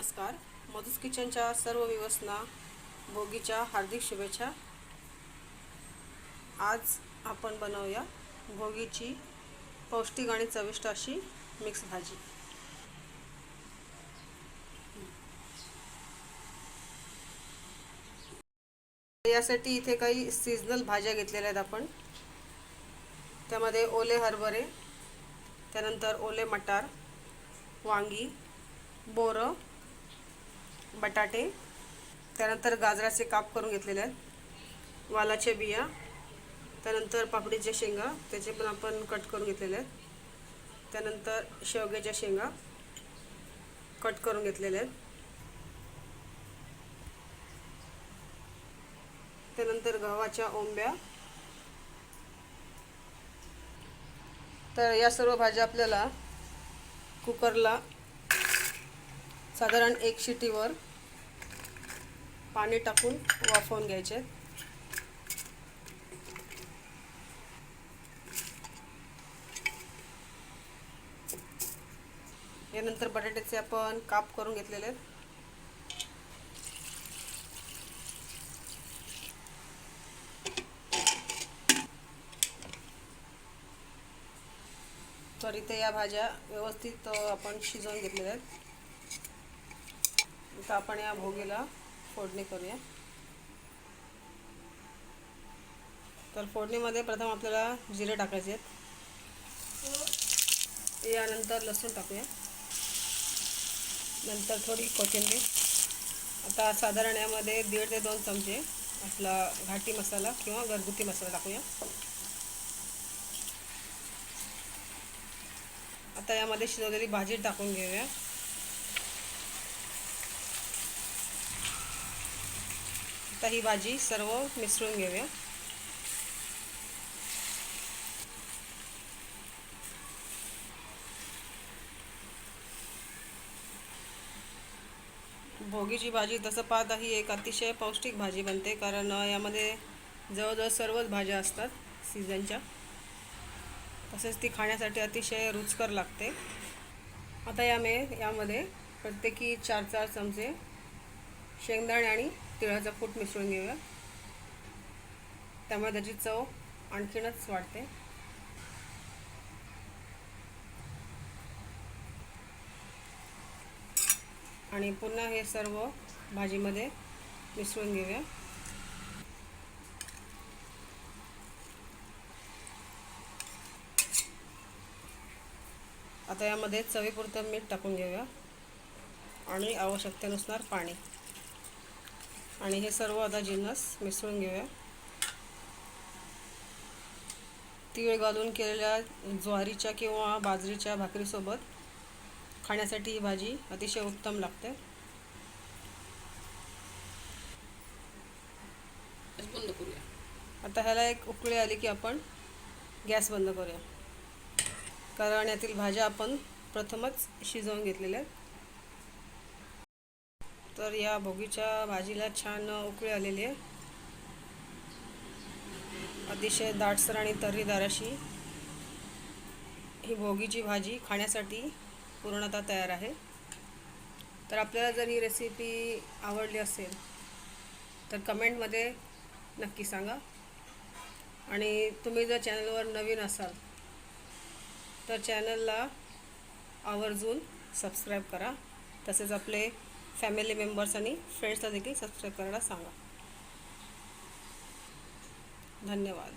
नमस्कार. मधुस किचनच्या सर्व विवसना भोगीच्या हार्दिक शुभेच्छा. आज आपण बनवूया भोगीची पौष्टिक आणि चविष्ट अशी मिक्स भाजी. यासाठी इथे काही सीझनल भाज्या घेतलेल्या आहेत आपण. त्यामध्ये ओले हरभरे त्यानंतर ओले मटार वांगी बोरं बटाटे त्यानंतर गाजराचे काप करून घेतलेले आहेत. वालाच्या बिया त्यानंतर पापडीच्या शेंगा त्याचे पण आपण कट करून घेतलेले आहेत. त्यानंतर शेवग्याच्या शेंगा कट करून घेतलेल्या आहेत. त्यानंतर गव्हाच्या ओंब्या. तर या सर्व भाज्या आपल्याला कुकरला साधारण एक शिटीवर पाणी टाकून वाफवून घ्यायचे. यानंतर बटाट्याचे आपण काप करून घेतलेले आहेत. तर इथे या भाज्या व्यवस्थित आपण शिजवून घेतलेल्या आहेत. आता आपण या भोगीला फोडणी करूया. तर फोडणीमध्ये प्रथम आपल्याला जिरे टाकायचे आहेत. यानंतर लसूण टाकूया. नंतर थोडी कोथिंबीर. आता साधारण यामध्ये दीड ते दोन चमचे आपला घाटी मसाला किंवा घरगुती मसाला टाकूया. आता यामध्ये शिजवलेली भाजी टाकून घेऊया. आता ही भाजी सर्व मिसळून घेऊया. भोगीची भाजी तसं पाहता ही एक अतिशय पौष्टिक भाजी बनते कारण यामध्ये जवळजवळ सर्वच भाज्या असतात सीझनच्या तसेच ती खाण्यासाठी अतिशय रुचकर लागते. आता यामे यामध्ये प्रत्येकी चार चार चमचे शेंगदाणे आणि तिळाचा कूट मिसळून घेऊया. त्यामुळे त्याची चव आणखीनच वाढते. आणि पुन्हा हे सर्व भाजीमध्ये मिसळून घेऊया. आता यामध्ये चवीपुरतं मीठ टाकून घेऊया. आणि आवश्यकतेनुसार पाणी. आणि हे सर्व आता जिन्नस मिसळून घेऊया. तीळ घालून केलेल्या ज्वारीच्या किंवा बाजरीच्या भाकरीसोबत खाण्यासाठी ही भाजी अतिशय उत्तम लागते. बंद करूया. आता ह्याला एक उकळी आली की आपण गॅस बंद करूया. कारण यातील भाज्या आपण प्रथमच शिजवून घेतलेल्या आहेत. तर या भोगीच्या भाजीला छान उकळी आलेली आहे. अतिशय दाटसर आणि तर्रीदार अशी ही भोगीची भाजी खाण्यासाठी पूर्णतः तयार आहे. तर आपल्याला जर ही रेसिपी आवडली असेल तर कमेंटमध्ये नक्की सांगा. आणि तुम्ही जर चॅनलवर नवीन असाल तर चॅनलला आवर्जून सबस्क्राईब करा. तसेच आपले फॅमिली मेंबर्स आणि फ्रेंड्सला देखील सबस्क्राईब करायला सांगा. धन्यवाद.